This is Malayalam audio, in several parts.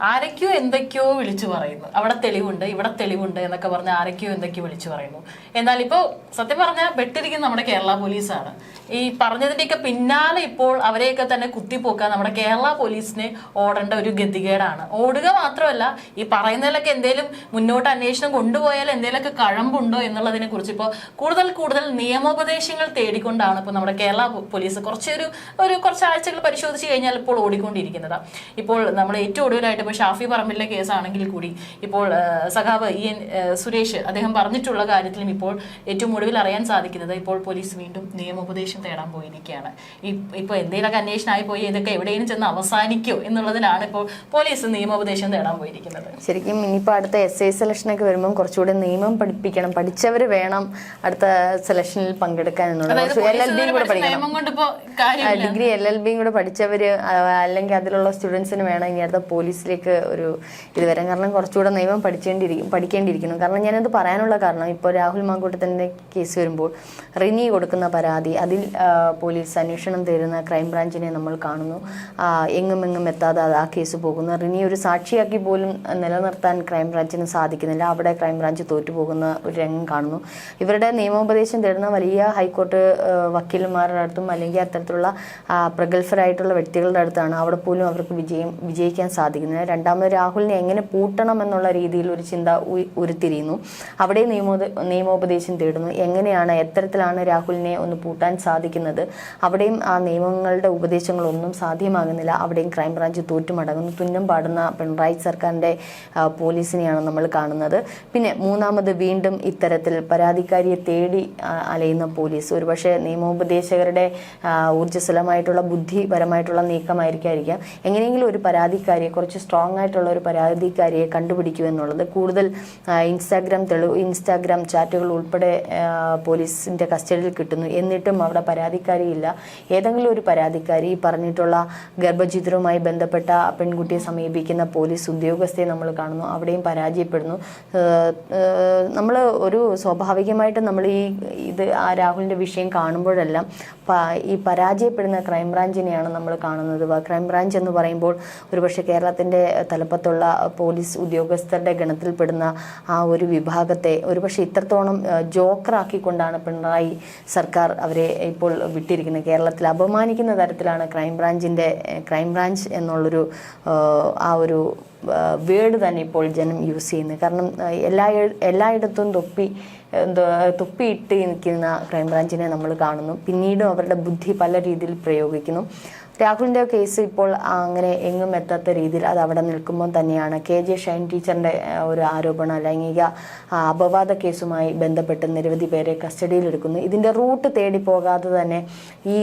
ആരൊക്കെയോ എന്തൊക്കെയോ വിളിച്ചു പറയുന്നു. അവിടെ തെളിവുണ്ട് ഇവിടെ തെളിവുണ്ട് എന്നൊക്കെ പറഞ്ഞ് ആരൊക്കെയോ എന്തൊക്കെയോ വിളിച്ചു പറയുന്നു. എന്നാൽ ഇപ്പോൾ സത്യം പറഞ്ഞാൽ പെട്ടിരിക്കുന്ന നമ്മുടെ കേരള പോലീസാണ്. ഈ പറഞ്ഞതിന്റെയൊക്കെ പിന്നാലെ ഇപ്പോൾ അവരെയൊക്കെ തന്നെ കുത്തിപ്പോക്കാൻ നമ്മുടെ കേരള പോലീസിനെ ഓടേണ്ട ഒരു ഗതികേടാണ്. ഓടുക മാത്രമല്ല ഈ പറയുന്നതിലൊക്കെ എന്തെങ്കിലും മുന്നോട്ട് അന്വേഷണം കൊണ്ടുപോയാൽ എന്തെങ്കിലുമൊക്കെ കഴമ്പുണ്ടോ എന്നുള്ളതിനെ കുറിച്ച് ഇപ്പോൾ കൂടുതൽ കൂടുതൽ നിയമോപദേശങ്ങൾ തേടിക്കൊണ്ടാണ് ഇപ്പോൾ നമ്മുടെ കേരള പോലീസ് കുറച്ചൊരു ഒരു കുറച്ച് ആഴ്ചകൾ പരിശോധിച്ച് കഴിഞ്ഞാൽ ഇപ്പോൾ ഓടിക്കൊണ്ടിരിക്കുന്നത്. ഇപ്പോൾ നമ്മൾ ഏറ്റവും ഒടുവിലായിട്ട് ഇപ്പോൾ ഷാഫി പറമ്പിലെ കേസാണെങ്കിൽ കൂടി ഇപ്പോൾ സഖാവ് ഇ എൻ സുരേഷ് അദ്ദേഹം പറഞ്ഞിട്ടുള്ള കാര്യത്തിലും ഇപ്പോൾ ഏറ്റവും ഒടുവിൽ അറിയാൻ സാധിക്കുന്നത് ഇപ്പോൾ പോലീസ് വീണ്ടും നിയമോപദേശം തേടാൻ പോയിരിക്കുകയാണ്. ഇപ്പോൾ എന്തെങ്കിലുമൊക്കെ അന്വേഷണമായി പോയി ഇതൊക്കെ എവിടെയും ചെന്ന് അവസാനിക്കോ എന്നുള്ളതിനാണ് ഇപ്പോൾ പോലീസ് നിയമോപദേശം തേടാൻ പോയിരിക്കുന്നത്. ശരിക്കും ഇനിയിപ്പോൾ അടുത്ത എസ് ഐ സെലക്ഷനൊക്കെ വരുമ്പം കുറച്ചുകൂടി നിയമം പഠിപ്പിക്കണം പഠിച്ചവർ വേണം അടുത്ത സെലക്ഷനിൽ പങ്കെടുക്കാൻ എന്നുള്ളത്. എൽ എൽ ബിയും കൂടെ പഠിക്കണം. ഡിഗ്രി എൽ എൽ ബിയും കൂടെ പഠിച്ചവര് അല്ലെങ്കിൽ അതിലുള്ള സ്റ്റുഡൻസിന് വേണം ഇനി അടുത്ത പോലീസിലേക്ക് ഒരു ഇത് വരാൻ കാരണം കുറച്ചുകൂടെ നിയമം പഠിച്ചേണ്ടിരിക്കും പഠിക്കേണ്ടിയിരിക്കുന്നു. കാരണം ഞാനത് പറയാനുള്ള കാരണം ഇപ്പോൾ രാഹുൽ മാങ്കൂട്ടത്തിന്റെ കേസ് വരുമ്പോൾ റിനി കൊടുക്കുന്ന പരാതി അതിൽ പോലീസ് അന്വേഷണം തരുന്ന ക്രൈംബ്രാഞ്ചിനെ നമ്മൾ കാണുന്നു. എങ്ങും എങ്ങും എത്താതെ ആ കേസ് പോകുന്നു. റിനി ഒരു സാക്ഷിയാക്കി പോലും നിലനിർത്താൻ ക്രൈംബ്രാഞ്ചിന് സാധിക്കുന്നില്ല. അവിടെ ക്രൈംബ്രാഞ്ച് തോറ്റുപോകുന്ന ഒരു രംഗം കാണുന്നു. ഇവരുടെ നിയമോപദേശം തേടുന്ന വലിയ ഹൈക്കോർട്ട് വക്കീലന്മാരുടെ അടുത്തും അല്ലെങ്കിൽ അത്തരത്തിലുള്ള പ്രഗത്ഭരായിട്ടുള്ള വ്യക്തികളുടെ അടുത്താണ് അവിടെ പോലും അവർക്ക് വിജയം വിജയിക്കാൻ സാധിക്കുന്നത്. രണ്ടാമത് രാഹുലിനെ എങ്ങനെ പൂട്ടണം എന്നുള്ള രീതിയിൽ ഒരു ചിന്ത ഉരുത്തിരിയുന്നു. അവിടെ നിയമോ നിയമോപദേശം തേടുന്നു. എങ്ങനെയാണ് എത്തരത്തിലാണ് രാഹുലിനെ ഒന്ന് പൂട്ടാൻ സാധിക്കുന്നത്? അവിടെയും ആ നിയമങ്ങളുടെ ഉപദേശങ്ങളൊന്നും സാധ്യമാകുന്നില്ല. അവിടെയും ക്രൈംബ്രാഞ്ച് തോറ്റുമടങ്ങുന്നു. തുന്നം പാടുന്ന പിണറായി സർക്കാരിന്റെ പോലീസിനെയാണ് നമ്മൾ കാണുന്നത്. പിന്നെ മൂന്നാമത് വീണ്ടും ഇത്തരത്തിൽ പരാതിക്കാരിയെ തേടി അലയുന്ന പോലീസ്. ഒരുപക്ഷെ നിയമോപദേശകരുടെ ഊർജസ്വലമായിട്ടുള്ള ബുദ്ധിപരമായിട്ടുള്ള നീക്കമായിരിക്കായിരിക്കാം. എങ്ങനെയെങ്കിലും ഒരു പരാതിക്കാരിയെ കുറച്ച് സ്ട്രോങ് ആയിട്ടുള്ള ഒരു പരാതിക്കാരിയെ കണ്ടുപിടിക്കൂ എന്നുള്ളത്. കൂടുതൽ ഇൻസ്റ്റാഗ്രാം തെളിവ് ഇൻസ്റ്റാഗ്രാം ചാറ്റുകൾ ഉൾപ്പെടെ പോലീസിന്റെ കസ്റ്റഡിയിൽ കിട്ടുന്നു. എന്നിട്ടും അവിടെ പരാതിക്കാരിയില്ല. ഏതെങ്കിലും ഒരു പരാതിക്കാരി പറഞ്ഞിട്ടുള്ള ഗർഭചിത്രവുമായി ബന്ധപ്പെട്ട പെൺകുട്ടിയെ സമീപിക്കുന്ന പോലീസ് ഉദ്യോഗസ്ഥയെ നമ്മൾ കാണുന്നു. അവിടെയും പരാജയപ്പെടുന്നു. നമ്മൾ ഒരു സ്വാഭാവികമായിട്ട് നമ്മൾ ഈ ഇത് ആ രാഹുലിന്റെ വിഷയം കാണുമ്പോഴെല്ലാം ഈ പരാജയപ്പെടുന്ന ക്രൈംബ്രാഞ്ചിനെയാണ് നമ്മൾ കാണുന്നത്. ക്രൈംബ്രാഞ്ച് എന്ന് പറയുമ്പോൾ ഒരുപക്ഷെ കേരളത്തിന്റെ തലപ്പത്തുള്ള പോലീസ് ഉദ്യോഗസ്ഥരുടെ ഗണത്തിൽപ്പെടുന്ന ആ ഒരു വിഭാഗത്തെ ഒരുപക്ഷെ ഇത്രത്തോളം ജോക്കറാക്കിക്കൊണ്ടാണ് പിണറായി സർക്കാർ അവരെ ഇപ്പോൾ വിട്ടിരിക്കുന്നത്. കേരളത്തിൽ അപമാനിക്കുന്ന തരത്തിലാണ് ക്രൈംബ്രാഞ്ചിന്റെ ക്രൈംബ്രാഞ്ച് എന്നുള്ളൊരു ആ ഒരു വേർഡ് തന്നെ ഇപ്പോൾ ജനം യൂസ് ചെയ്യുന്നത്. കാരണം എല്ലാ എല്ലായിടത്തും തൊപ്പി തൊപ്പിയിട്ട് നിൽക്കുന്ന ക്രൈംബ്രാഞ്ചിനെ നമ്മൾ കാണുന്നു. പിന്നീടും അവരുടെ ബുദ്ധി പല രീതിയിൽ പ്രയോഗിക്കുന്നു. രാഹുലിന്റെ കേസ് ഇപ്പോൾ അങ്ങനെ എങ്ങും എത്താത്ത രീതിയിൽ അത് അവിടെ നിൽക്കുമ്പോൾ തന്നെയാണ്. കെ. ജെ. ഷൈൻ ടീച്ചറിന്റെ ഒരു ആരോപണ ലൈംഗിക അപവാദ കേസുമായി ബന്ധപ്പെട്ട് നിരവധി പേരെ കസ്റ്റഡിയിലെടുക്കുന്നു. ഇതിന്റെ റൂട്ട് തേടി പോകാതെ തന്നെ ഈ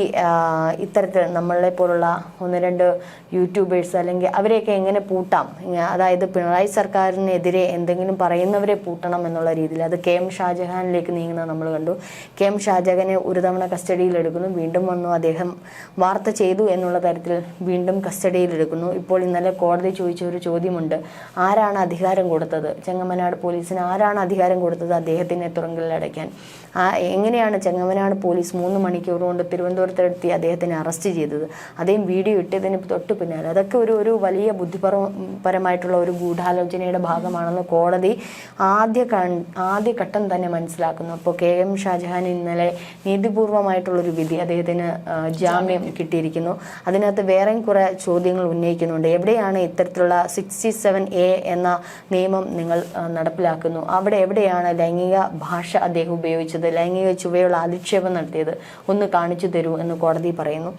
ഇത്തരത്തിൽ നമ്മളെ പോലുള്ള ഒന്ന് രണ്ട് യൂട്യൂബേഴ്സ് അല്ലെങ്കിൽ അവരെയൊക്കെ എങ്ങനെ പൂട്ടാം? അതായത് പിണറായി സർക്കാരിനെതിരെ എന്തെങ്കിലും പറയുന്നവരെ പൂട്ടണം എന്നുള്ള രീതിയിൽ. അത് കെ. എം. ഷാജഹാനിലേക്ക് നീങ്ങുന്നത് നമ്മൾ കണ്ടു. കെ. എം. ഷാജഹാനെ ഒരു തവണ കസ്റ്റഡിയിലെടുക്കുന്നു. വീണ്ടും വന്നു. അദ്ദേഹം വാർത്ത ചെയ്തു എന്നുള്ള തരത്തിൽ വീണ്ടും കസ്റ്റഡിയിലെടുക്കുന്നു. ഇപ്പോൾ ഇന്നലെ കോടതി ചോദിച്ച ഒരു ചോദ്യമുണ്ട്. ആരാണ് അധികാരം കൊടുത്തത്? ചെങ്ങമനാട് പോലീസിന് ആരാണ് അധികാരം കൊടുത്തത് അദ്ദേഹത്തിനെ തുറങ്കലിൽ അടയ്ക്കാൻ? ആ എങ്ങനെയാണ് ചെങ്ങമനാട് പോലീസ് മൂന്ന് മണിക്കൂർ കൊണ്ട് തിരുവനന്തപുരത്തെത്തി അദ്ദേഹത്തിനെ അറസ്റ്റ് ചെയ്തത്? അദ്ദേഹം വീഡിയോ ഇട്ടതിന് തൊട്ട് പിന്നാലെ. അതൊക്കെ ഒരു ഒരു വലിയ ബുദ്ധിപരമായിട്ടുള്ള ഒരു ഗൂഢാലോചനയുടെ ഭാഗമാണെന്ന് കോടതി ആദ്യ ആദ്യ ഘട്ടം തന്നെ മനസ്സിലാക്കുന്നു. അപ്പോൾ കെ എം ഷാജഹാൻ ഇന്നലെ നീതിപൂർവമായിട്ടുള്ളൊരു വിധി അദ്ദേഹത്തിന് ജാമ്യം കിട്ടിയിരിക്കുന്നു. അതിനകത്ത് വേറെയും കുറേ ചോദ്യങ്ങൾ ഉന്നയിക്കുന്നുണ്ട്. എവിടെയാണ് ഇത്തരത്തിലുള്ള സിക്സ്റ്റി സെവൻ എ എന്ന നിയമം നിങ്ങൾ നടപ്പിലാക്കുന്നു? അവിടെ എവിടെയാണ് ലൈംഗിക ഭാഷ അദ്ദേഹം ഉപയോഗിച്ചത്? ലൈംഗിക ചുവയുള്ള അധിക്ഷേപം നടത്തിയത്? ഒന്ന് കാണിച്ചു തരൂ എന്ന് കോടതി പറയുന്നു.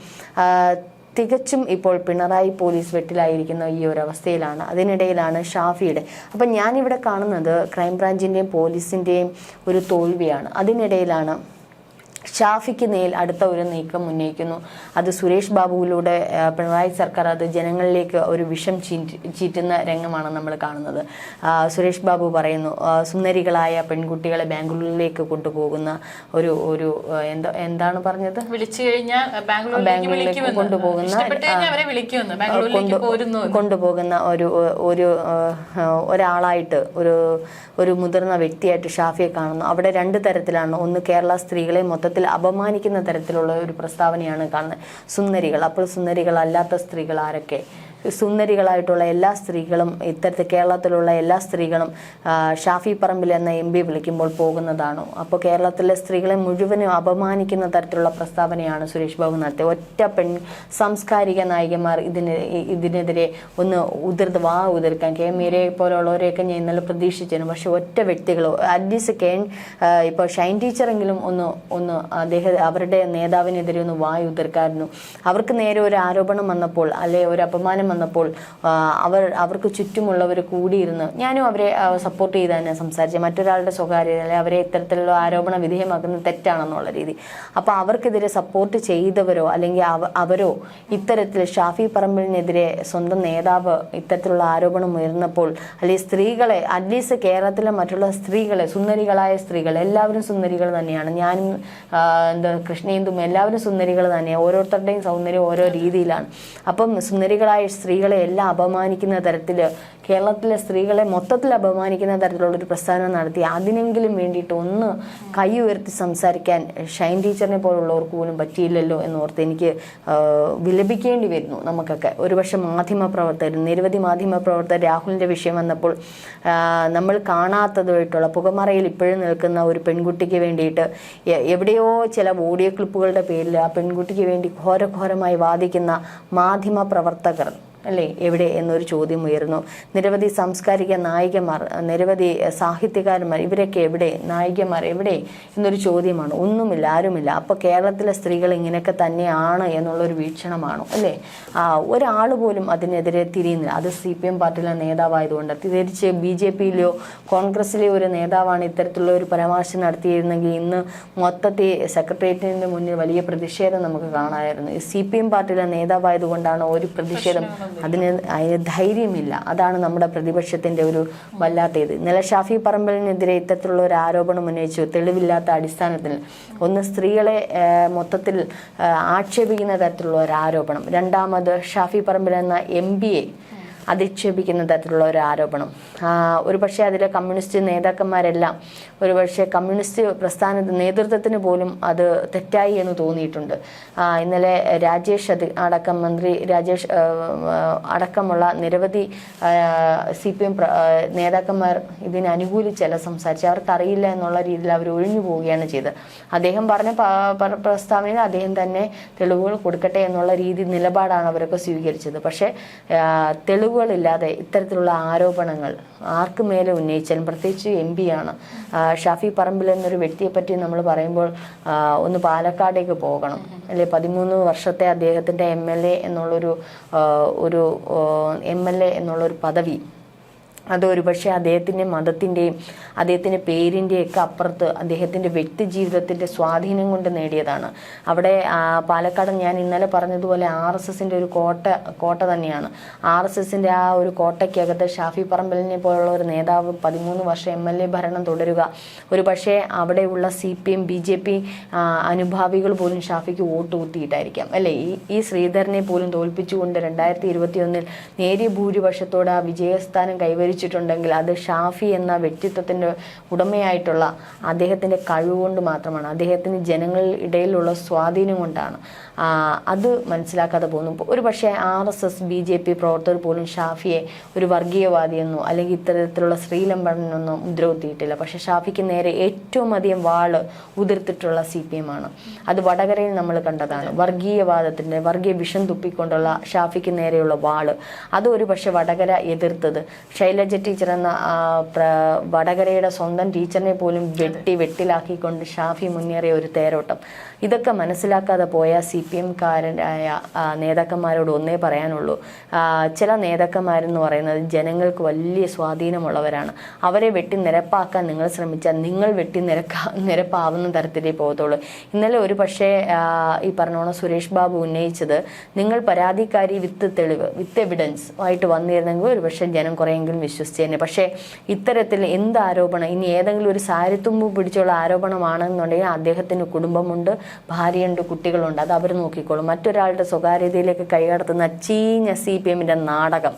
തികച്ചും ഇപ്പോൾ പിണറായി പോലീസ് വെട്ടിലായിരിക്കുന്ന ഈ ഒരു അവസ്ഥയിലാണ്. അതിനിടയിലാണ് ഷാഫിയുടെ. അപ്പം ഞാനിവിടെ കാണുന്നത് ക്രൈംബ്രാഞ്ചിന്റെയും പോലീസിന്റെയും ഒരു തോൽവിയാണ്. അതിനിടയിലാണ് ഷാഫിക്ക് നേൽ അടുത്ത ഒരു നീക്കം ഉന്നയിക്കുന്നു. അത് സുരേഷ് ബാബുവിലൂടെ പിണറായി സർക്കാർ അത് ജനങ്ങളിലേക്ക് ഒരു വിഷം ചീറ്റ് ചീറ്റുന്ന രംഗമാണ് നമ്മൾ കാണുന്നത്. സുരേഷ് ബാബു പറയുന്നു സുന്ദരികളായ പെൺകുട്ടികളെ ബാംഗ്ലൂരിലേക്ക് കൊണ്ടുപോകുന്ന ഒരു ഒരു എന്താ എന്താണ് പറഞ്ഞത്? വിളിച്ചു കഴിഞ്ഞാൽ ബാംഗ്ലൂരിലേക്ക് കൊണ്ടുപോകുന്ന കൊണ്ടുപോകുന്ന ഒരു ഒരു ഒരാളായിട്ട് ഒരു ഒരു മുതിർന്ന വ്യക്തിയായിട്ട് ഷാഫിയെ കാണുന്നു. അവിടെ രണ്ട് തരത്തിലാണ്. ഒന്ന് കേരള സ്ത്രീകളെ മൊത്തത്തിൽ സമൂഹത്തിൽ അപമാനിക്കുന്ന തരത്തിലുള്ള ഒരു പ്രസ്താവനയാണ് കാണുന്നത്. സുന്ദരികൾ. അപ്പോൾ സുന്ദരികളല്ലാത്ത സ്ത്രീകൾ ആരൊക്കെ? സുന്ദരികളായിട്ടുള്ള എല്ലാ സ്ത്രീകളും ഇത്തരത്തിൽ കേരളത്തിലുള്ള എല്ലാ സ്ത്രീകളും ഷാഫി പറമ്പിൽ എന്ന എം പി വിളിക്കുമ്പോൾ പോകുന്നതാണോ. അപ്പോൾ കേരളത്തിലെ സ്ത്രീകളെ മുഴുവനും അപമാനിക്കുന്ന തരത്തിലുള്ള പ്രസ്താവനയാണ് സുരേഷ് ബാബു നടത്തിയത്. ഒറ്റ പെൺ സാംസ്കാരിക നായികമാർ ഇതിന് ഇതിനെതിരെ ഒന്ന് ഉതിർത്ത് വാ ഉതിർക്കാൻ. കെ. മീരയെ പോലുള്ളവരെയൊക്കെ ഞാൻ ഇന്നലെ പ്രതീക്ഷിച്ചിരുന്നു. പക്ഷെ ഒറ്റ വ്യക്തികളോ അറ്റ്ലീസ്റ്റ് കെ ഇപ്പോൾ ഷൈൻ ടീച്ചറെങ്കിലും ഒന്ന് ഒന്ന് അദ്ദേഹം അവരുടെ നേതാവിനെതിരെ ഒന്ന് വായുതിർക്കായിരുന്നു. അവർക്ക് നേരെ ഒരു ആരോപണം വന്നപ്പോൾ അല്ലെ ഒരു അപമാനം വന്നപ്പോൾ അവർ അവർക്ക് ചുറ്റുമുള്ളവർ കൂടിയിരുന്ന് ഞാനും അവരെ സപ്പോർട്ട് ചെയ്ത് തന്നെ സംസാരിച്ചത് മറ്റൊരാളുടെ സ്വകാര്യത അല്ലെങ്കിൽ അവരെ ഇത്തരത്തിലുള്ള ആരോപണ വിധേയമാക്കുന്നത് തെറ്റാണെന്നുള്ള രീതി. അപ്പോൾ അവർക്കെതിരെ സപ്പോർട്ട് ചെയ്തവരോ അല്ലെങ്കിൽ അവ അവരോ ഇത്തരത്തിൽ ഷാഫി പറമ്പിലിനെതിരെ സ്വന്തം നേതാവ് ഇത്തരത്തിലുള്ള ആരോപണം ഉയർന്നപ്പോൾ അല്ലെങ്കിൽ സ്ത്രീകളെ അറ്റ്ലീസ്റ്റ് കേരളത്തിലെ മറ്റുള്ള സ്ത്രീകളെ സുന്ദരികളായ സ്ത്രീകൾ എല്ലാവരും സുന്ദരികൾ തന്നെയാണ്. ഞാനും എന്താ കൃഷ്ണേന്ദും എല്ലാവരും സുന്ദരികൾ തന്നെയാണ്. ഓരോരുത്തരുടെയും സൗന്ദര്യം ഓരോ രീതിയിലാണ്. അപ്പം സുന്ദരികളായ സ്ത്രീകളെ എല്ലാം അപമാനിക്കുന്ന തരത്തിൽ കേരളത്തിലെ സ്ത്രീകളെ മൊത്തത്തിൽ അപമാനിക്കുന്ന തരത്തിലുള്ളൊരു പ്രസ്ഥാനം നടത്തി അതിനെങ്കിലും വേണ്ടിയിട്ട് ഒന്ന് കൈ ഉയർത്തി സംസാരിക്കാൻ ഷൈൻ ടീച്ചറിനെ പോലുള്ളവർക്ക് പോലും പറ്റിയില്ലല്ലോ എന്നോർത്ത് എനിക്ക് വിലപിക്കേണ്ടി വരുന്നു നമുക്കൊക്കെ. ഒരുപക്ഷെ മാധ്യമ പ്രവർത്തകർ നിരവധി മാധ്യമ പ്രവർത്തകർ രാഹുലിന്റെ വിഷയം വന്നപ്പോൾ നമ്മൾ കാണാത്തതായിട്ടുള്ള പുകമറയിൽ ഇപ്പോഴും നിൽക്കുന്ന ഒരു പെൺകുട്ടിക്ക് വേണ്ടിയിട്ട് എവിടെയോ ചില ഓഡിയോ ക്ലിപ്പുകളുടെ പേരിൽ ആ പെൺകുട്ടിക്ക് വേണ്ടി ഘോരഘോരമായി വാദിക്കുന്ന മാധ്യമ പ്രവർത്തകർ അല്ലേ? എവിടെ എന്നൊരു ചോദ്യം ഉയരുന്നു. നിരവധി സാംസ്കാരിക നായികമാർ നിരവധി സാഹിത്യകാരന്മാർ ഇവരൊക്കെ എവിടെ? നായികമാർ എവിടെ? എന്നൊരു ചോദ്യമാണ്. ഒന്നുമില്ല ആരുമില്ല. അപ്പോൾ കേരളത്തിലെ സ്ത്രീകൾ ഇങ്ങനെയൊക്കെ തന്നെയാണ് എന്നുള്ളൊരു വീക്ഷണമാണോ അല്ലേ? ഒരാൾ പോലും അതിനെതിരെ തിരിയുന്നില്ല. അത് സി പി എം പാർട്ടിയിലെ നേതാവായതുകൊണ്ട്. തിരിച്ച് ബി ജെ പിയിലെയോ കോൺഗ്രസിലെ ഒരു നേതാവാണ് ഇത്തരത്തിലുള്ള ഒരു പരാമർശം നടത്തിയിരുന്നെങ്കിൽ ഇന്ന് മൊത്തത്തെ സെക്രട്ടേറിയറ്റിന്റെ മുന്നിൽ വലിയ പ്രതിഷേധം നമുക്ക് കാണാമായിരുന്നു. സി പി എം പാർട്ടിയിലെ നേതാവായതുകൊണ്ടാണ് ഒരു പ്രതിഷേധം അതിന് അതിന് ധൈര്യമില്ല. അതാണ് നമ്മുടെ പ്രതിപക്ഷത്തിന്റെ ഒരു വല്ലാത്ത ഇത് ഇന്നലെ ഷാഫി പറമ്പലിനെതിരെ ഇത്തരത്തിലുള്ള ഒരു ആരോപണം ഉന്നയിച്ചു. തെളിവില്ലാത്ത അടിസ്ഥാനത്തിൽ ഒന്ന് സ്ത്രീകളെ മൊത്തത്തിൽ ആക്ഷേപിക്കുന്ന തരത്തിലുള്ള ഒരു ആരോപണം. രണ്ടാമത് ഷാഫി പറമ്പിൽ എന്ന എ അധിക്ഷേപിക്കുന്ന തരത്തിലുള്ള ഒരു ആരോപണം. ഒരുപക്ഷെ ഒരു പക്ഷേ അതിലെ കമ്മ്യൂണിസ്റ്റ് നേതാക്കന്മാരെല്ലാം ഒരു പക്ഷേ കമ്മ്യൂണിസ്റ്റ് പ്രസ്ഥാന നേതൃത്വത്തിന് പോലും അത് തെറ്റായി എന്ന് തോന്നിയിട്ടുണ്ട്. ഇന്നലെ രാജേഷ് അടക്കം മന്ത്രി രാജേഷ് അടക്കമുള്ള നിരവധി സി പി എം നേതാക്കന്മാർ ഇതിനെ അനുകൂലിച്ചല്ല സംസാരിച്ച് അവർക്കറിയില്ല എന്നുള്ള രീതിയിൽ അവർ ഒഴിഞ്ഞു പോവുകയാണ് ചെയ്തത്. അദ്ദേഹം പറഞ്ഞ പ്രസ്താവനയിൽ അദ്ദേഹം തന്നെ തെളിവുകൾ കൊടുക്കട്ടെ എന്നുള്ള രീതി നിലപാടാണ് അവരൊക്കെ സ്വീകരിച്ചത്. പക്ഷേ ആ, തെളിവുകളില്ലാതെ ഇത്തരത്തിലുള്ള ആരോപണങ്ങൾ ആർക്ക് മേലെ ഉന്നയിച്ചാലും പ്രത്യേകിച്ച് എം പി ആണ്. ഷാഫി പറമ്പിൽ എന്നൊരു വ്യക്തിയെ പറ്റി നമ്മൾ പറയുമ്പോൾ ഒന്ന് പാലക്കാടേക്ക് പോകണം. അല്ലെ പതിമൂന്ന് വർഷത്തെ അദ്ദേഹത്തിന്റെ എം എൽ എ എന്നുള്ളൊരു ഒരു എം എൽ എ എന്നുള്ളൊരു പദവി അത് ഒരുപക്ഷെ അദ്ദേഹത്തിന്റെ മതത്തിന്റെയും അദ്ദേഹത്തിന്റെ പേരിന്റെയൊക്കെ അപ്പുറത്ത് അദ്ദേഹത്തിന്റെ വ്യക്തി ജീവിതത്തിന്റെ സ്വാധീനം കൊണ്ട് നേടിയതാണ്. അവിടെ പാലക്കാട് ഞാൻ ഇന്നലെ പറഞ്ഞതുപോലെ ആർ എസ് എസിന്റെ ഒരു കോട്ട കോട്ട തന്നെയാണ്. ആർ എസ് എസിന്റെ ആ ഒരു കോട്ടയ്ക്കകത്ത് ഷാഫി പറമ്പലിനെ പോലുള്ള ഒരു നേതാവ് പതിമൂന്ന് വർഷം എം എൽ എ ഭരണം തുടരുക. ഒരു പക്ഷേ അവിടെയുള്ള C P M B J P അനുഭാവികൾ പോലും ഷാഫിക്ക് വോട്ട് കുത്തിയിട്ടായിരിക്കാം. അല്ലേ? ഈ ഈ ശ്രീധരനെ പോലും തോൽപ്പിച്ചുകൊണ്ട് രണ്ടായിരത്തി ഇരുപത്തിയൊന്നിൽ നേരിയ ഭൂരിപക്ഷത്തോടെ ആ വിജയസ്ഥാനം കൈവരിച്ചിട്ടുണ്ടെങ്കിൽ അത് ഷാഫി എന്ന വ്യക്തിത്വത്തിന്റെ ഉടമയായിട്ടുള്ള അദ്ദേഹത്തിന്റെ കഴിവുകൊണ്ട് മാത്രമാണ്. അദ്ദേഹത്തിന് ജനങ്ങളിൽ ഇടയിലുള്ള സ്വാധീനം കൊണ്ടാണ്. അത് മനസ്സിലാക്കാതെ പോകുന്നു. ഒരു പക്ഷേ R S S B J P പ്രവർത്തകർ പോലും ഷാഫിയെ ഒരു വർഗീയവാദിയെന്നോ അല്ലെങ്കിൽ ഇത്തരത്തിലുള്ള ശ്രീലംബനെന്നോ മുദ്രകുത്തിയിട്ടില്ല. പക്ഷേ ഷാഫിക്ക് നേരെ ഏറ്റവും അധികം വാൾ ഉതിർത്തിട്ടുള്ള സി പി എം ആണ്. അത് വടകരയിൽ നമ്മൾ കണ്ടതാണ്. വർഗീയവാദത്തിന്റെ വർഗീയ വിഷം തുപ്പിക്കൊണ്ടുള്ള ഷാഫിക്ക് നേരെയുള്ള വാൾ. അത് ഒരു പക്ഷേ വടകര എതിർത്തത്. ശൈലജ ടീച്ചർ എന്ന വടകരയുടെ സ്വന്തം ടീച്ചറിനെ പോലും വെട്ടി വെട്ടിലാക്കിക്കൊണ്ട് ഷാഫി മുന്നേറിയ ഒരു തേരോട്ടം. ഇതൊക്കെ മനസ്സിലാക്കാതെ പോയ സി പി എംകാരായ നേതാക്കന്മാരോട് ഒന്നേ പറയാനുള്ളൂ. ചില നേതാക്കന്മാരെന്ന് പറയുന്നത് ജനങ്ങൾക്ക് വലിയ സ്വാധീനമുള്ളവരാണ്. അവരെ വെട്ടി നിരപ്പാക്കാൻ നിങ്ങൾ ശ്രമിച്ചാൽ നിങ്ങൾ വെട്ടി നിരക്ക നിരപ്പാവുന്ന തരത്തിലേ പോകത്തുള്ളൂ. ഇന്നലെ ഒരു പക്ഷേ ഈ പറഞ്ഞോണം സുരേഷ് ബാബു ഉന്നയിച്ചത് നിങ്ങൾ പരാതിക്കാരി വിത്ത് തെളിവ് വിത്ത് എവിഡൻസ് ആയിട്ട് വന്നിരുന്നെങ്കിൽ ഒരു പക്ഷേ ജനം കുറേയെങ്കിലും വിശ്വസിച്ചേനെ. പക്ഷേ ഇത്തരത്തിൽ എന്ത് ആരോപണം ഇനി ഏതെങ്കിലും ഒരു സാരിത്തുമ്പ് പിടിച്ചുള്ള ആരോപണമാണെന്നുണ്ടെങ്കിൽ അദ്ദേഹത്തിന് കുടുംബമുണ്ട് ഭാര്യയുണ്ട് കുട്ടികളുണ്ട്. അത് അവർ നോക്കിക്കോളും. മറ്റൊരാളുടെ സ്വകാര്യതയിലേക്ക് കൈകടത്തുന്ന ചീഞ്ഞ സി പി എമ്മിന്റെ നാടകം.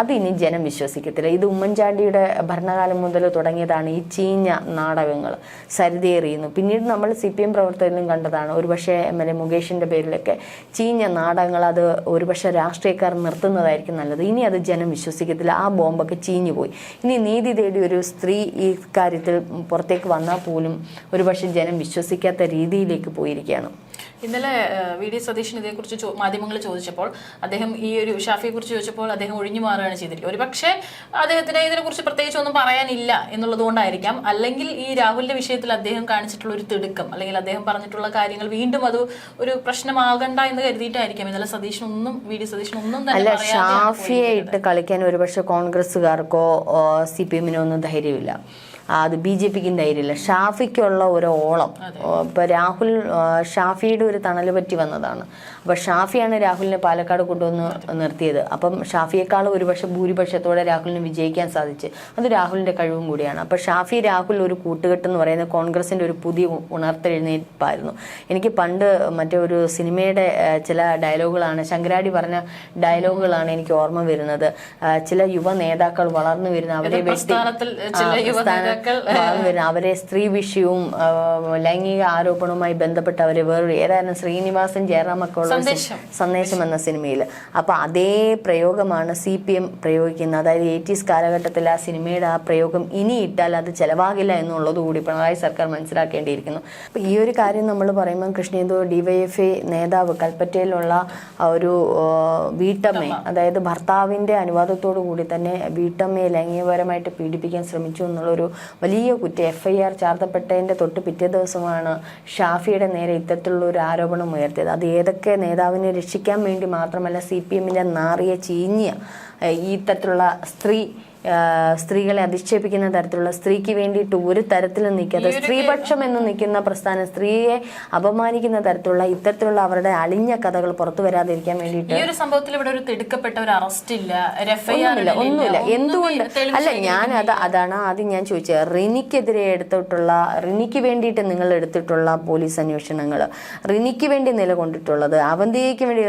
അത് ഇനി ജനം വിശ്വസിക്കത്തില്ല. ഇത് ഉമ്മൻചാണ്ടിയുടെ ഭരണകാലം മുതൽ തുടങ്ങിയതാണ് ഈ ചീഞ്ഞ നാടകങ്ങൾ. സരിതേറിയുന്നു പിന്നീട് നമ്മൾ സി പി എം പ്രവർത്തകരിലും കണ്ടതാണ്. ഒരുപക്ഷെ എം എൽ എ മുകേഷിന്റെ പേരിലൊക്കെ ചീഞ്ഞ നാടകങ്ങൾ അത് ഒരുപക്ഷെ രാഷ്ട്രീയക്കാർ നിർത്തുന്നതായിരിക്കും നല്ലത്. ഇനി അത് ജനം വിശ്വസിക്കത്തില്ല. ആ ബോംബൊക്കെ ചീഞ്ഞു പോയി. ഇനി നീതി തേടി ഒരു സ്ത്രീ ഈ കാര്യത്തിൽ പുറത്തേക്ക് വന്നാൽ പോലും ഒരുപക്ഷെ ജനം വിശ്വസിക്കാത്ത രീതിയിലേക്ക് പോയിരിക്കുകയാണ്. ഇന്നലെ വി ഡി സതീഷിന് ഇതേക്കുറിച്ച് മാധ്യമങ്ങൾ ചോദിച്ചപ്പോൾ അദ്ദേഹം ഈ ഒരു ഷാഫിയെ കുറിച്ച് ചോദിച്ചപ്പോൾ അദ്ദേഹം ഒഴിഞ്ഞു മാറുകയാണ് ചെയ്തിരിക്കുന്നത് ഒരു പക്ഷേ അദ്ദേഹത്തിന് ഇതിനെക്കുറിച്ച് പ്രത്യേകിച്ച് ഒന്നും പറയാനില്ല എന്നുള്ളത് കൊണ്ടായിരിക്കാം. അല്ലെങ്കിൽ ഈ രാഹുലിന്റെ വിഷയത്തിൽ അദ്ദേഹം കാണിച്ചിട്ടുള്ള ഒരു തിടുക്കം അല്ലെങ്കിൽ അദ്ദേഹം പറഞ്ഞിട്ടുള്ള കാര്യങ്ങൾ വീണ്ടും അത് ഒരു പ്രശ്നമാകണ്ട എന്ന് കരുതിയിട്ടായിരിക്കാം. ഇന്നലെ സതീഷിനൊന്നും വി ഡി സതീഷിനൊന്നും തന്നെ ഷാഫിയെ ഇട്ട് കളിക്കാൻ ഒരുപക്ഷെ കോൺഗ്രസ്സുകാർക്കോ സി പി എമ്മിനോ ഒന്നും ധൈര്യമില്ല. അത് ബി ജെ പിക്കും ധൈര്യമില്ല. ഷാഫിക്കുള്ള ഒരു ഓളം. ഇപ്പൊ രാഹുൽ ഷാഫിയുടെ ഒരു തണൽ പറ്റി വന്നതാണ്. അപ്പൊ ഷാഫിയാണ് രാഹുലിനെ പാലക്കാട് കൊണ്ടുവന്ന് നിർത്തിയത്. അപ്പം ഷാഫിയേക്കാൾ ഒരുപക്ഷെ ഭൂരിപക്ഷത്തോടെ രാഹുലിന് വിജയിക്കാൻ സാധിച്ച്. അത് രാഹുലിന്റെ കഴിവും കൂടിയാണ്. അപ്പൊ ഷാഫി രാഹുൽ ഒരു കൂട്ടുകെട്ട് എന്ന് പറയുന്നത് കോൺഗ്രസിന്റെ ഒരു പുതിയ ഉണർത്തെഴുന്നേപ്പായിരുന്നു ഉണർത്തെഴുന്നേൽപ്പായിരുന്നു. എനിക്ക് പണ്ട് മറ്റേ ഒരു സിനിമയുടെ ചില ഡയലോഗുകളാണ് ശങ്കരാടി പറഞ്ഞ ഡയലോഗുകളാണ് എനിക്ക് ഓർമ്മ വരുന്നത്. ചില യുവ നേതാക്കൾ വളർന്നു വരുന്ന അവരെ വെട്ടി വരുന്ന അവരെ സ്ത്രീ വിഷയവും ലൈംഗിക ആരോപണവുമായി ബന്ധപ്പെട്ട് അവരെ വേറൊരു ഏതായിരുന്നു ശ്രീനിവാസൻ ജയറാമൊക്കെ ഉള്ള സന്ദേശം. എന്ന സിനിമയിൽ അപ്പൊ അതേ പ്രയോഗമാണ് സി പി എം പ്രയോഗിക്കുന്നത്. അതായത് എയ്റ്റീസ് കാലഘട്ടത്തിൽ ആ സിനിമയുടെ ആ പ്രയോഗം ഇനി ഇട്ടാൽ അത് ചെലവാകില്ല എന്നുള്ളത് കൂടി പിണറായി സർക്കാർ മനസ്സിലാക്കേണ്ടിയിരിക്കുന്നു. അപ്പൊ ഈ ഒരു കാര്യം നമ്മൾ പറയുമ്പോൾ കൃഷ്ണേന്ദു ഡിവൈഎഫ്ഐ നേതാവ് കൽപ്പറ്റയിലുള്ള ഒരു വീട്ടമ്മ വീട്ടമ്മയെ അതായത് ഭർത്താവിന്റെ അനുവാദത്തോടു കൂടി തന്നെ വീട്ടമ്മയെ ലൈംഗികപരമായിട്ട് പീഡിപ്പിക്കാൻ ശ്രമിച്ചു എന്നുള്ളൊരു വലിയ കുറ്റം എഫ് ഐ ആർ ചാർത്തപ്പെട്ടതിന്റെ തൊട്ട് പിറ്റേ ദിവസമാണ് ഷാഫിയുടെ നേരെ ഇത്തരത്തിലുള്ള ഒരു ആരോപണം ഉയർത്തിയത്. അത് ഏതൊക്കെ നേതാവിനെ രക്ഷിക്കാൻ വേണ്ടി മാത്രമല്ല സി പി എമ്മിന്റെ നാറിയ ചീഞ്ഞിയ ഈ തരത്തിലുള്ള സ്ത്രീ സ്ത്രീകളെ അധിക്ഷേപിക്കുന്ന തരത്തിലുള്ള സ്ത്രീക്ക് വേണ്ടിയിട്ട് ഒരു തരത്തിലും നിൽക്കാതെ സ്ത്രീപക്ഷം എന്ന് നിൽക്കുന്ന പ്രസ്ഥാനം സ്ത്രീയെ അപമാനിക്കുന്ന തരത്തിലുള്ള ഇത്തരത്തിലുള്ള അവരുടെ അളിഞ്ഞ കഥകൾ പുറത്തു വരാതിരിക്കാൻ വേണ്ടിയിട്ട് ഈ ഒരു സംഭവത്തിൽ ഇവിടെ ഒരു തിടുക്കപ്പെട്ട ഒരു അറസ്റ്റ് ഇല്ല. ഒന്നുമില്ല ഒന്നുമില്ല. എന്തുകൊണ്ട്? അല്ല ഞാൻ അത് അതാണ് ആദ്യം ഞാൻ ചോദിച്ചത്. റിനിക്കെതിരെ എടുത്തിട്ടുള്ള റിനിക്ക് വേണ്ടിയിട്ട് നിങ്ങൾ എടുത്തിട്ടുള്ള പോലീസ് അന്വേഷണങ്ങൾ റിനിക്ക് വേണ്ടി നിലകൊണ്ടിട്ടുള്ളത് അവന്തിയയ്ക്ക് വേണ്ടി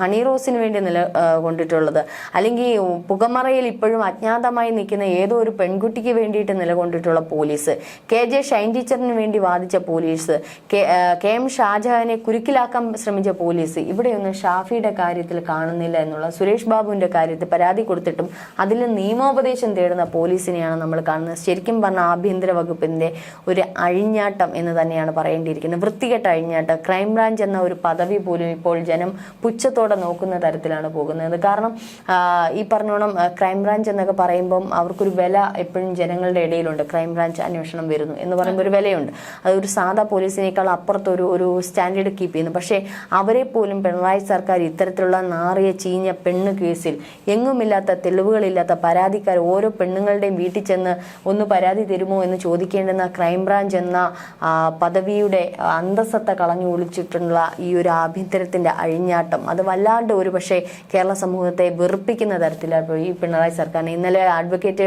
ഹണി റോസിന് വേണ്ടി നില കൊണ്ടിട്ടുള്ളത് അല്ലെങ്കിൽ പുകമറയിൽ ഇപ്പോഴും അജ്ഞാതമായി നിൽക്കുന്ന ഏതോ ഒരു പെൺകുട്ടിക്ക് വേണ്ടിയിട്ട് നിലകൊണ്ടിട്ടുള്ള പോലീസ് കെ ജെ ഷൈൻ ടീച്ചറിന് വേണ്ടി വാദിച്ച പോലീസ് കെ എം ഷാജഹാനെ കുരുക്കിലാക്കാൻ ശ്രമിച്ച പോലീസ് ഇവിടെയൊന്നും ഷാഫിയുടെ കാര്യത്തിൽ കാണുന്നില്ല എന്നുള്ള സുരേഷ് ബാബുവിന്റെ കാര്യത്തിൽ പരാതി കൊടുത്തിട്ടും അതിൽ നിയമോപദേശം തേടുന്ന പോലീസിനെയാണ് നമ്മൾ കാണുന്നത്. ശരിക്കും പറഞ്ഞാൽ ആഭ്യന്തര വകുപ്പിന്റെ ഒരു അഴിഞ്ഞാട്ടം എന്ന് തന്നെയാണ് പറയേണ്ടിയിരിക്കുന്നത്. വൃത്തികെട്ട അഴിഞ്ഞാട്ടം ക്രൈംബ്രാഞ്ച് എന്ന ഒരു പദവി പോലും ഇപ്പോൾ ജനം പുച്ഛത്തോടെ നോക്കുന്ന തരത്തിലാണ് പോകുന്നത്. കാരണം ഈ പറഞ്ഞോണം ക്രൈംബ്രാഞ്ച് എന്നൊക്കെ പറയുമ്പം അവർക്കൊരു വില എപ്പോഴും ജനങ്ങളുടെ ഇടയിലുണ്ട്. ക്രൈംബ്രാഞ്ച് അന്വേഷണം വരുന്നു എന്ന് പറയുമ്പോൾ ഒരു വിലയുണ്ട്. അതൊരു സാധാ പോലീസിനേക്കാൾ അപ്പുറത്തൊരു ഒരു സ്റ്റാൻഡേർഡ് കീപ്പ് ചെയ്യുന്നു. പക്ഷേ അവരെ പോലും പിണറായി സർക്കാർ ഇത്തരത്തിലുള്ള നാറിയ ചീഞ്ഞ പെണ്ണ് കേസിൽ എങ്ങുമില്ലാത്ത തെളിവുകളില്ലാത്ത പരാതിക്കാർ ഓരോ പെണ്ണുങ്ങളുടെയും വീട്ടിൽ ചെന്ന് ഒന്ന് പരാതി തരുമോ എന്ന് ചോദിക്കേണ്ടുന്ന ക്രൈംബ്രാഞ്ച് എന്ന പദവിയുടെ അന്തസ്സത്ത കളഞ്ഞു ഒളിച്ചിട്ടുള്ള ഈ ഒരു ആഭ്യന്തരത്തിന്റെ അഴിഞ്ഞാട്ടം. അത് വല്ലാണ്ട് ഒരു പക്ഷേ കേരള സമൂഹത്തെ വെറുപ്പിക്കുന്ന തരത്തിലാണ് ഈ പിണറായി സർക്കാരിനെ ഇന്നലെ അഡ്വക്കേറ്റ്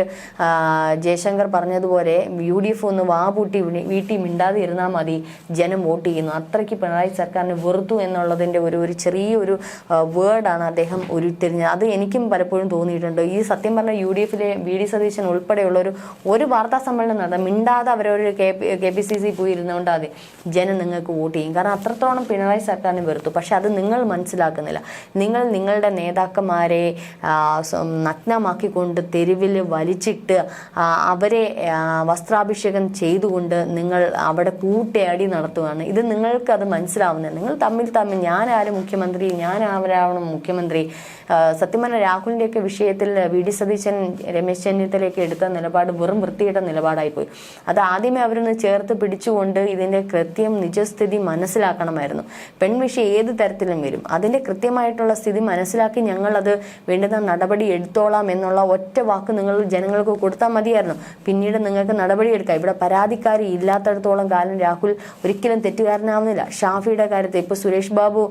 ജയശങ്കർ പറഞ്ഞതുപോലെ യു ഡി എഫ് ഒന്ന് വാ പൂട്ടി വീട്ടിൽ മിണ്ടാതെ ഇരുന്നാൽ മതി ജനം വോട്ട് ചെയ്യുന്നു. അത്രയ്ക്ക് പിണറായി സർക്കാരിന് വെറുത്തു എന്നുള്ളതിന്റെ ഒരു ഒരു ചെറിയൊരു വേർഡാണ് അദ്ദേഹം ഉരുത്തിരിഞ്ഞത് അത് എനിക്കും പലപ്പോഴും തോന്നിയിട്ടുണ്ട്. ഈ സത്യം പറഞ്ഞ യു ഡി എഫിലെ വി ഡി സതീശൻ ഉൾപ്പെടെയുള്ള ഒരു ഒരു വാർത്താ സമ്മേളനം നടത്താം മിണ്ടാതെ അവരൊരു K K P C C പോയി ഇരുന്നുകൊണ്ട് അതെ ജനം നിങ്ങൾക്ക് വോട്ട് ചെയ്യും. കാരണം അത്രത്തോളം പിണറായി സർക്കാരിന് വെറുത്തു. പക്ഷെ അത് നിങ്ങൾ മനസ്സിലാക്കുന്നില്ല. നിങ്ങൾ നിങ്ങളുടെ നേതാക്കന്മാരെ നഗ്നമാക്കിക്കൊണ്ട് തെരുവിൽ വലിച്ചിട്ട് അവരെ വസ്ത്രാഭിഷേകം ചെയ്തുകൊണ്ട് നിങ്ങൾ അവിടെ കൂട്ടയടി നടത്തുകയാണ്. ഇത് നിങ്ങൾക്ക് അത് മനസ്സിലാവുന്നത്. നിങ്ങൾ തമ്മിൽ തമ്മിൽ ഞാനാരും മുഖ്യമന്ത്രി ഞാൻ ആരാവണം മുഖ്യമന്ത്രി സത്യമന സത്യം പറഞ്ഞ രാഹുലിന്റെയൊക്കെ വിഷയത്തിൽ വി ഡി സതീശൻ രമേശ് ചെന്നിത്തലയൊക്കെ എടുത്ത നിലപാട് വെറും വൃത്തിയുടെ നിലപാടായിപ്പോയി. അത് ആദ്യമേ അവരൊന്ന് ചേർത്ത് പിടിച്ചുകൊണ്ട് ഇതിന്റെ കൃത്യം നിജസ്ഥിതി മനസ്സിലാക്കണമായിരുന്നു. പെൺവിഷയം ഏത് തരത്തിലും വരും. അതിന്റെ കൃത്യമായിട്ടുള്ള സ്ഥിതി മനസ്സിലാക്കി ഞങ്ങൾ അത് വേണ്ടുന്ന നടപടി എടുത്തോളാം എന്നുള്ള ഒറ്റ ഒറ്റ വാക്ക് നിങ്ങൾ ജനങ്ങൾക്ക് കൊടുത്താൽ മതിയായിരുന്നു. പിന്നീട് നിങ്ങൾക്ക് നടപടിയെടുക്കാം ഇവിടെ പരാതിക്കാരി ഇല്ലാത്തടത്തോളം കാലം രാഹുൽ ഒരിക്കലും തെറ്റുകാരനാവുന്നില്ല. ഷാഫിയുടെ കാര്യത്തിൽ ഇപ്പോൾ സുരേഷ് ബാബു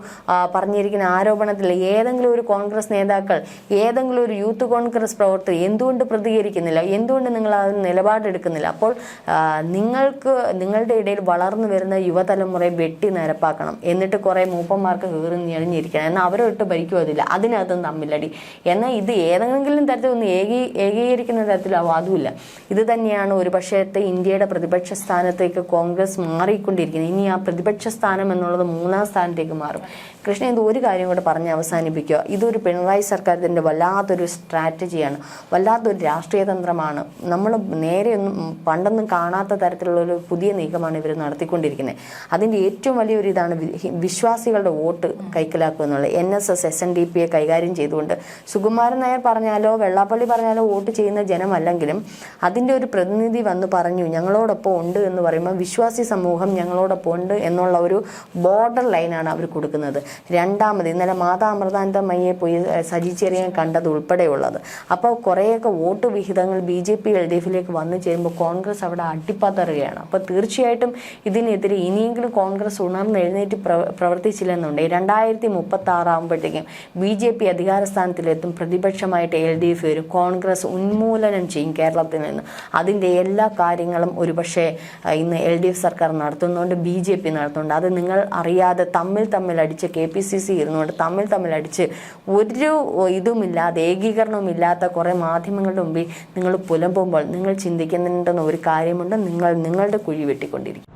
പറഞ്ഞിരിക്കുന്ന ആരോപണത്തിൽ ഏതെങ്കിലും ഒരു കോൺഗ്രസ് നേതാക്കൾ ഏതെങ്കിലും ഒരു യൂത്ത് കോൺഗ്രസ് പ്രവർത്തകർ എന്തുകൊണ്ട് പ്രതികരിക്കുന്നില്ല? എന്തുകൊണ്ട് നിങ്ങൾ ഒരു നിലപാടെടുക്കുന്നില്ല? അപ്പോൾ നിങ്ങൾക്ക് നിങ്ങളുടെ ഇടയിൽ വളർന്നു വരുന്ന യുവതലമുറയെ വെട്ടി നിരപ്പാക്കണം. എന്നിട്ട് കുറേ മൂപ്പന്മാർക്ക് കയറി ഞെളിഞ്ഞിരിക്കണം. എന്നാൽ അവരൊട്ട് ഭരിക്കുമതില്ല അതിനകത്തും തമ്മിലടി. എന്നാൽ ഇത് ഏതെങ്കിലും തരത്തിൽ ഒന്ന് ഏകീ ഏകീകരിക്കുന്ന തരത്തിലാവും അതുമില്ല ഇത് തന്നെയാണ് ഒരു പക്ഷേ ഇന്ത്യയുടെ പ്രതിപക്ഷ സ്ഥാനത്തേക്ക് കോൺഗ്രസ് മാറിക്കൊണ്ടിരിക്കുന്നത്. ഇനി ആ പ്രതിപക്ഷ സ്ഥാനം എന്നുള്ളത് മൂന്നാം സ്ഥാനത്തേക്ക് മാറും. കൃഷ്ണ എന്തോ ഒരു കാര്യം കൂടെ പറഞ്ഞ് അവസാനിപ്പിക്കുക. ഇതൊരു പിണറായി സർക്കാരിന്റെ വല്ലാത്തൊരു സ്ട്രാറ്റജിയാണ്. വല്ലാത്തൊരു രാഷ്ട്രീയ തന്ത്രമാണ്. നമ്മൾ നേരെയൊന്നും പണ്ടൊന്നും കാണാത്ത തരത്തിലുള്ള ഒരു പുതിയ നീക്കമാണ് ഇവർ നടത്തിക്കൊണ്ടിരിക്കുന്നത്. അതിന്റെ ഏറ്റവും വലിയൊരു ഇതാണ് വിശ്വാസികളുടെ വോട്ട് കൈക്കലാക്കുക എന്നുള്ളത്. N S S S N D പിയെ കൈകാര്യം ചെയ്തുകൊണ്ട് സുകുമാരൻ നായർ പറഞ്ഞാലോ വെള്ളാപ്പള്ളി പറഞ്ഞാലോ വോട്ട് ചെയ്യുന്ന ജനമല്ലെങ്കിലും അതിന്റെ ഒരു പ്രതിനിധി വന്ന് പറഞ്ഞു ഞങ്ങളോടൊപ്പം ഉണ്ട് എന്ന് പറയുമ്പോൾ വിശ്വാസി സമൂഹം ഞങ്ങളോടൊപ്പം ഉണ്ട് എന്നുള്ള ഒരു ബോർഡർ ലൈനാണ് അവർ കൊടുക്കുന്നത്. രണ്ടാമത് ഇന്നലെ മാതാ അമൃതാനന്ദമയ്യെ പോയി സജി ചെറിയാൻ കണ്ടത് ഉൾപ്പെടെയുള്ളത്. അപ്പോൾ കുറേയൊക്കെ vote വിഹിതങ്ങൾ B J P L D എഫിലേക്ക് വന്നു ചേരുമ്പോൾ കോൺഗ്രസ് അവിടെ അട്ടിപ്പതറുകയാണ് അപ്പോൾ തീർച്ചയായിട്ടും ഇതിനെതിരെ ഇനിയെങ്കിലും കോൺഗ്രസ് ഉണർന്ന് എഴുന്നേറ്റ് പ്രവ- പ്രവർത്തിച്ചില്ലെന്നുണ്ടെങ്കിൽ രണ്ടായിരത്തി മുപ്പത്തി ആറാകുമ്പോഴത്തേക്കും ബി ജെ പി അധികാര സ്ഥാനത്തിലെത്തും. പ്രതിപക്ഷമായിട്ട് എൽ ഡി എഫ് വരും. കോൺഗ്രസ് ഉന്മൂലനം ചെയ്യും കേരളത്തിൽ നിന്ന്. അതിന്റെ എല്ലാ കാര്യങ്ങളും ഒരുപക്ഷെ പക്ഷേ ഇന്ന് എൽ ഡി എഫ് സർക്കാർ നടത്തുന്നുണ്ട് ബി ജെ പി നടത്തുന്നുണ്ട്. അത് നിങ്ങൾ അറിയാതെ തമ്മിൽ തമ്മിൽ അടിച്ച കെ പി സി സി ഇരുന്നുകൊണ്ട് തമ്മിൽ തമ്മിൽ അടിച്ച് ഒരു ഇതുമില്ലാതെ ഏകീകരണവുമില്ലാത്ത കുറേ മാധ്യമങ്ങളുടെ മുമ്പിൽ നിങ്ങൾ പുലമ്പുമ്പോൾ നിങ്ങൾ ചിന്തിക്കുന്നുണ്ടെന്ന ഒരു കാര്യമുണ്ട്. നിങ്ങൾ നിങ്ങളുടെ കുഴി വെട്ടിക്കൊണ്ടിരിക്കും.